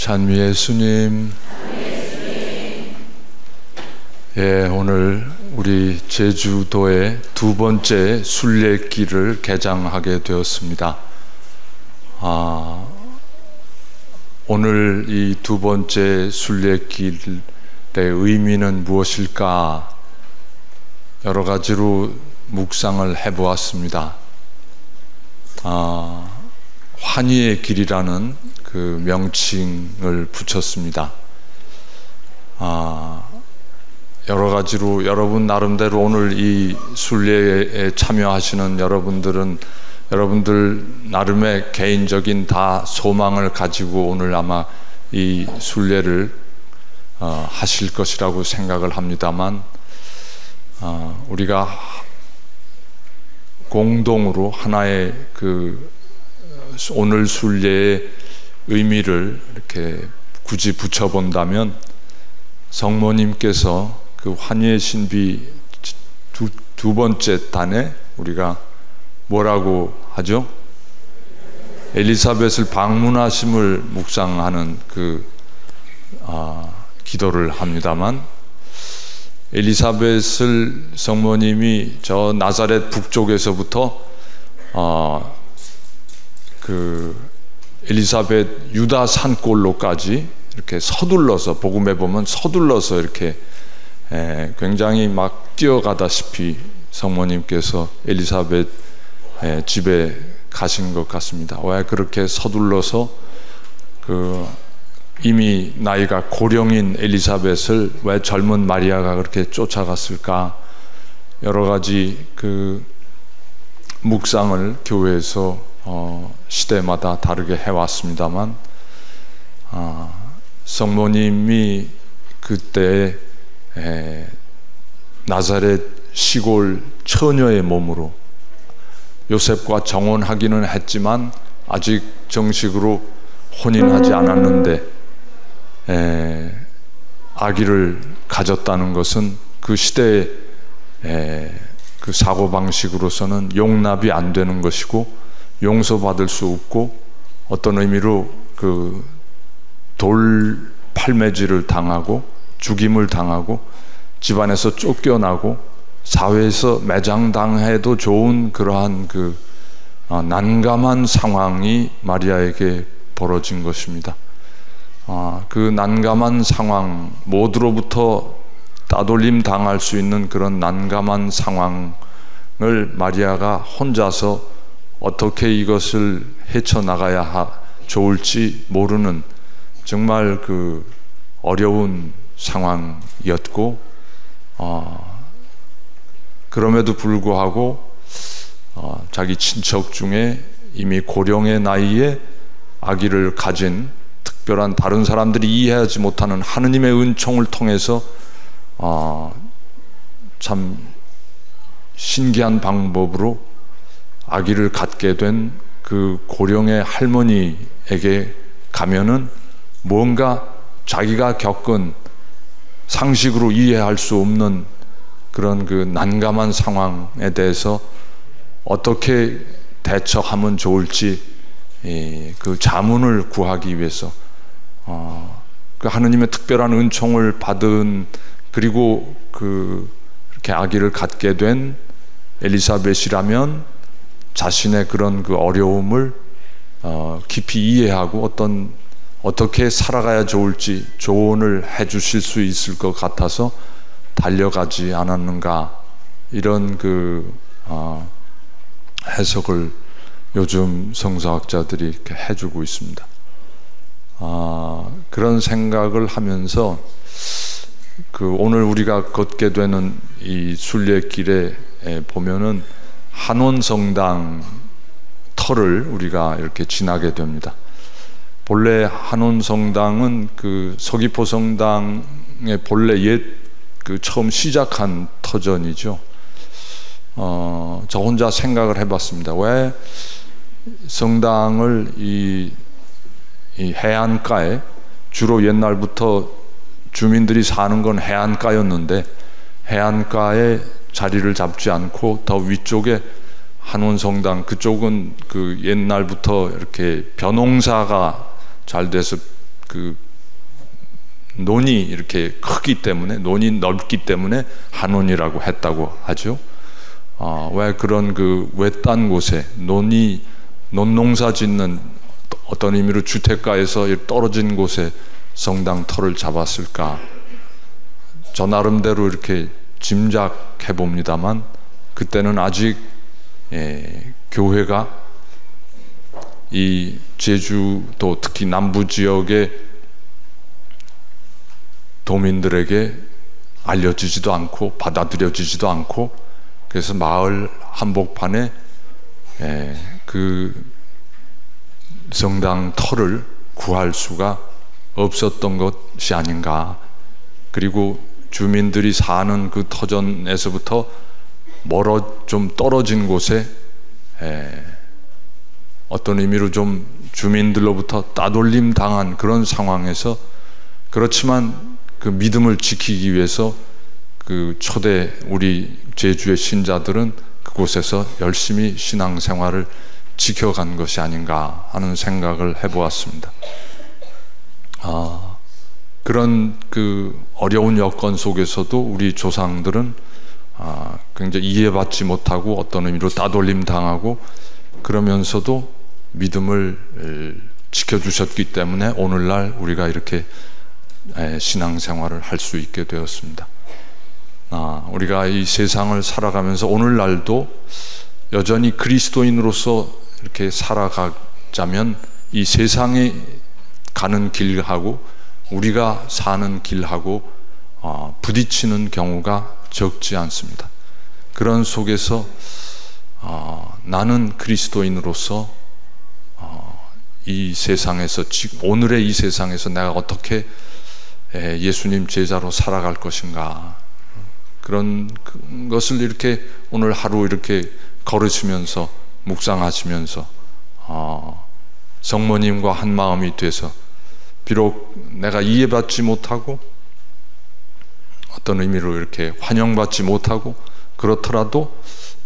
찬미 예수님. 예, 오늘 우리 제주도의 두 번째 순례길을 개장하게 되었습니다. 아, 오늘 이 두 번째 순례길의 의미는 무엇일까? 여러 가지로 묵상을 해보았습니다. 아, 환희의 길이라는 그 명칭을 붙였습니다. 아, 여러 가지로 여러분 나름대로 오늘 이 순례에 참여하시는 여러분들은 여러분들 나름의 개인적인 다 소망을 가지고 오늘 아마 이 순례를 어, 하실 것이라고 생각을 합니다만 어, 우리가 공동으로 하나의 그 오늘 순례의 의미를 이렇게 굳이 붙여본다면 성모님께서 그 환희의 신비 두, 두 번째 단에 우리가 뭐라고 하죠? 엘리사벳을 방문하심을 묵상하는 그 아, 기도를 합니다만 엘리사벳을 성모님이 저 나사렛 북쪽에서부터 어, 그 엘리사벳 유다 산골로까지 이렇게 서둘러서 복음에 보면 서둘러서 이렇게 에, 굉장히 막 뛰어가다시피 성모님께서 엘리사벳 에, 집에 가신 것 같습니다. 왜 그렇게 서둘러서 그 이미 나이가 고령인 엘리사벳을 왜 젊은 마리아가 그렇게 쫓아갔을까? 여러 가지 그 묵상을 교회에서 어 시대마다 다르게 해왔습니다만 아 성모님이 그때 에 나사렛 시골 처녀의 몸으로 요셉과 정혼하기는 했지만 아직 정식으로 혼인하지 않았는데 에, 아기를 가졌다는 것은 그 시대의 에, 그 사고 방식으로서는 용납이 안 되는 것이고 용서받을 수 없고 어떤 의미로 그 돌 팔매질을 당하고 죽임을 당하고 집안에서 쫓겨나고 사회에서 매장당해도 좋은 그러한 그 어, 난감한 상황이 마리아에게 벌어진 것입니다. 아, 그 난감한 상황 모두로부터 따돌림 당할 수 있는 그런 난감한 상황을 마리아가 혼자서 어떻게 이것을 헤쳐나가야 좋을지 모르는 정말 그 어려운 상황이었고 어, 그럼에도 불구하고 어, 자기 친척 중에 이미 고령의 나이에 아기를 가진 특별한 다른 사람들이 이해하지 못하는 하느님의 은총을 통해서 어, 참 신기한 방법으로 아기를 갖게 된 그 고령의 할머니에게 가면은 뭔가 자기가 겪은 상식으로 이해할 수 없는 그런 그 난감한 상황에 대해서 어떻게 대처하면 좋을지 그 자문을 구하기 위해서 어, 그 하느님의 특별한 은총을 받은 그리고 그 이렇게 아기를 갖게 된 엘리사벳이라면 자신의 그런 그 어려움을 어, 깊이 이해하고 어떤 어떻게 살아가야 좋을지 조언을 해 주실 수 있을 것 같아서 달려가지 않았는가 이런 그 어, 해석을 요즘 성서학자들이 이렇게 해주고 있습니다. 아, 그런 생각을 하면서 그 오늘 우리가 걷게 되는 이 순례 길에 보면은 한원 성당 터를 우리가 이렇게 지나게 됩니다. 본래 한원 성당은 그 서귀포 성당의 본래 옛 그 처음 시작한 터전이죠. 어, 저 혼자 생각을 해봤습니다. 왜 성당을 이, 이 해안가에 주로 옛날부터 주민들이 사는 건 해안가였는데 해안가에 자리를 잡지 않고 더 위쪽에 한원성당 그쪽은 그 옛날부터 이렇게 벼농사가 잘 돼서 그 논이 이렇게 크기 때문에 논이 넓기 때문에 한온이라고 했다고 하죠. 어, 왜 그런 그 외딴 곳에 논이 논농사 짓는 어떤 의미로 주택가에서 떨어진 곳에 성당 터를 잡았을까? 저 나름대로 이렇게 짐작해 봅니다만 그때는 아직 예, 교회가 이 제주도 특히 남부 지역의 도민들에게 알려지지도 않고 받아들여지지도 않고 그래서 마을 한복판에 예, 그 성당 터를 구할 수가 없었던 것이 아닌가. 그리고 주민들이 사는 그 터전에서부터 멀어 좀 떨어진 곳에 에, 어떤 의미로 좀 주민들로부터 따돌림 당한 그런 상황에서 그렇지만 그 믿음을 지키기 위해서 그 초대 우리 제주의 신자들은 그곳에서 열심히 신앙생활을 지켜간 것이 아닌가 하는 생각을 해보았습니다. 아, 그런 그 어려운 여건 속에서도 우리 조상들은 아, 굉장히 이해받지 못하고 어떤 의미로 따돌림 당하고 그러면서도 믿음을 지켜주셨기 때문에 오늘날 우리가 이렇게 신앙생활을 할 수 있게 되었습니다. 아, 우리가 이 세상을 살아가면서 오늘날도 여전히 그리스도인으로서 이렇게 살아가자면 이 세상에 가는 길하고 우리가 사는 길하고 어, 부딪히는 경우가 적지 않습니다. 그런 속에서 어, 나는 그리스도인으로서 어, 이 세상에서 오늘의 이 세상에서 내가 어떻게 예수님 제자로 살아갈 것인가 그런 것을 이렇게 오늘 하루 이렇게 걸으시면서 묵상하시면서 어, 성모님과 한 마음이 돼서 비록 내가 이해받지 못하고 어떤 의미로 이렇게 환영받지 못하고 그렇더라도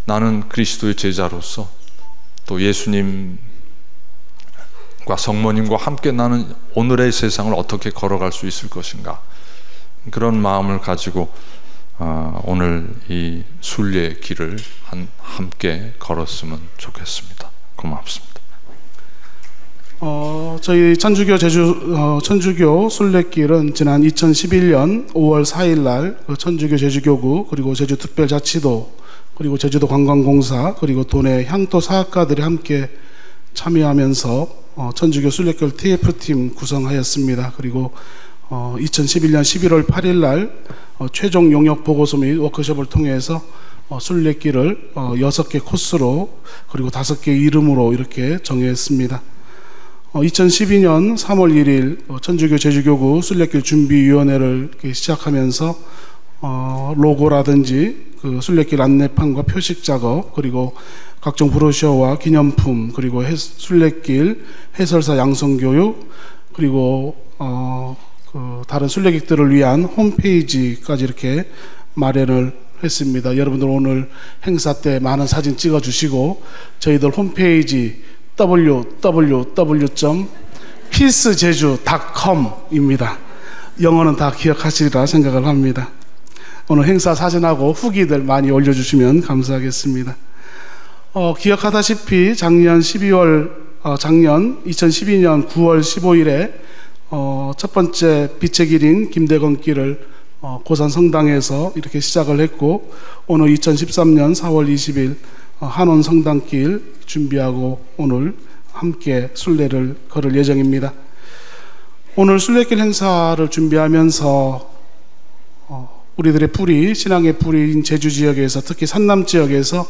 나는 그리스도의 제자로서 또 예수님과 성모님과 함께 나는 오늘의 세상을 어떻게 걸어갈 수 있을 것인가 그런 마음을 가지고 어, 오늘 이 순례의 길을 한, 함께 걸었으면 좋겠습니다. 고맙습니다. 어, 저희 천주교 제주 어, 천주교 순례길은 지난 2011년 5월 4일 날그 천주교 제주교구 그리고 제주특별자치도 그리고 제주도 관광공사 그리고 도내 향토 사학가들이 함께 참여하면서 어, 천주교 순례길 TF팀 구성하였습니다. 그리고 어, 2011년 11월 8일 날 어, 최종 용역 보고서 및 워크숍을 통해서 어, 순례길을 어, 6개 코스로 그리고 5개 이름으로 이렇게 정했습니다. 2012년 3월 1일 어, 천주교 제주교구 순례길 준비위원회를 시작하면서 어, 로고라든지 그 순례길 안내판과 표식 작업 그리고 각종 브로셔와 기념품 그리고 해, 순례길 해설사 양성 교육 그리고 어, 그 다른 순례객들을 위한 홈페이지까지 이렇게 마련을 했습니다. 여러분들 오늘 행사 때 많은 사진 찍어 주시고 저희들 홈페이지 www.peacejeju.com입니다. 영어는 다 기억하시리라 생각을 합니다. 오늘 행사 사진하고 후기들 많이 올려주시면 감사하겠습니다. 어, 기억하다시피 작년 12월, 어, 작년 2012년 9월 15일에 어, 첫 번째 빛의 길인 김대건 길을 어, 고산 성당에서 이렇게 시작을 했고 오늘 2013년 4월 20일 어, 한원 성당길 준비하고 오늘 함께 순례를 걸을 예정입니다. 오늘 순례길 행사를 준비하면서 어, 우리들의 뿌리, 신앙의 뿌리인 제주 지역에서 특히 산남 지역에서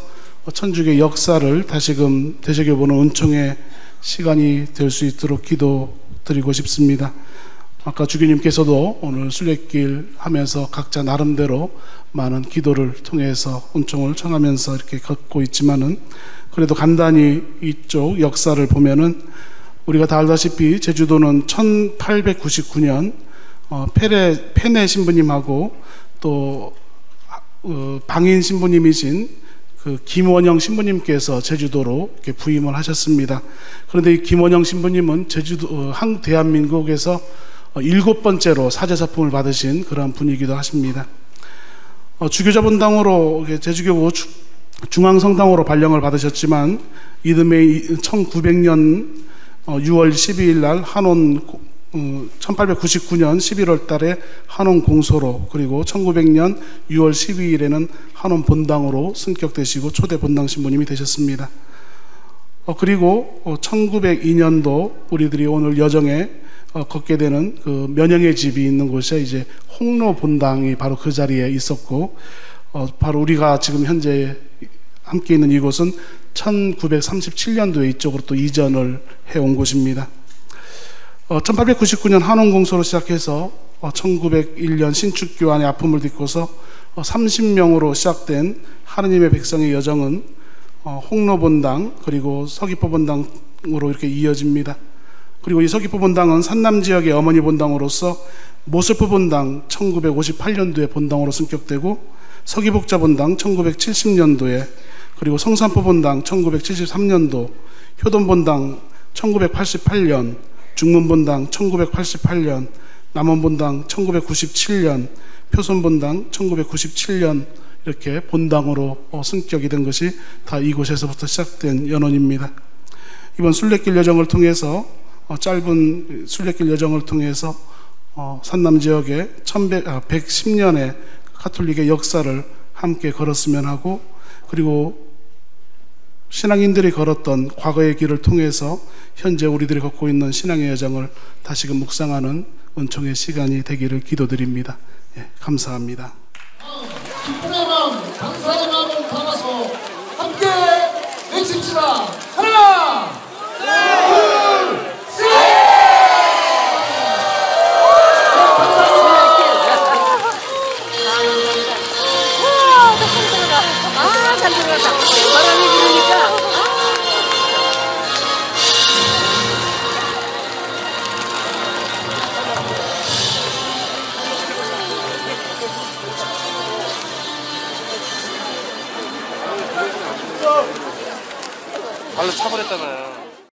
천주교 역사를 다시금 되새겨보는 은총의 시간이 될 수 있도록 기도 드리고 싶습니다. 아까 주교님께서도 오늘 순례길 하면서 각자 나름대로 많은 기도를 통해서 은총을 청하면서 이렇게 걷고 있지만은 그래도 간단히 이쪽 역사를 보면은 우리가 다 알다시피 제주도는 1899년 어, 페레, 페네 신부님하고 또 어, 방인 신부님이신 그 김원영 신부님께서 제주도로 이렇게 부임을 하셨습니다. 그런데 이 김원영 신부님은 제주도 어, 한 대한민국에서 어, 일곱 번째로 사제사품을 받으신 그런 분이기도 하십니다. 어, 주교자본당으로 이렇게 제주교구 주- 중앙성당으로 발령을 받으셨지만 이듬해 1900년 6월 12일 날 한원 고- 어, 1899년 11월 달에 한원 공소로 그리고 1900년 6월 12일에는 한원 본당으로 승격되시고 초대 본당 신부님이 되셨습니다. 어, 그리고 1902년도 우리들이 오늘 여정에 어, 걷게 되는 그 면영의 집이 있는 곳에 이제 홍로 본당이 바로 그 자리에 있었고 어, 바로 우리가 지금 현재 함께 있는 이곳은 1937년도에 이쪽으로 또 이전을 해온 곳입니다. 어, 1899년 한원공소로 시작해서 어, 1901년 신축교환의 아픔을 딛고서 어, 30명으로 시작된 하느님의 백성의 여정은 어, 홍로본당 그리고 서귀포본당으로 이렇게 이어집니다. 그리고 이 서귀포본당은 산남 지역의 어머니 본당으로서 모슬포본당 1958년도에 본당으로 승격되고 서귀복자본당 1970년도에 그리고 성산포본당 1973년도 효돈본당 1988년 중문본당 1988년 남원본당 1997년 표선본당 1997년 이렇게 본당으로 어, 승격이 된 것이 다 이곳에서부터 시작된 연원입니다. 이번 순례길 여정을 통해서 어, 짧은 순례길 여정을 통해서 어, 산남 지역의 1100, 아, 110년의 카톨릭의 역사를 함께 걸었으면 하고 그리고 신앙인들이 걸었던 과거의 길을 통해서 현재 우리들이 걷고 있는 신앙의 여정을 다시금 묵상하는 은총의 시간이 되기를 기도드립니다. 예, 감사합니다. 기쁨의 마음, 감사의 마음을 담아서 함께 외칩시다.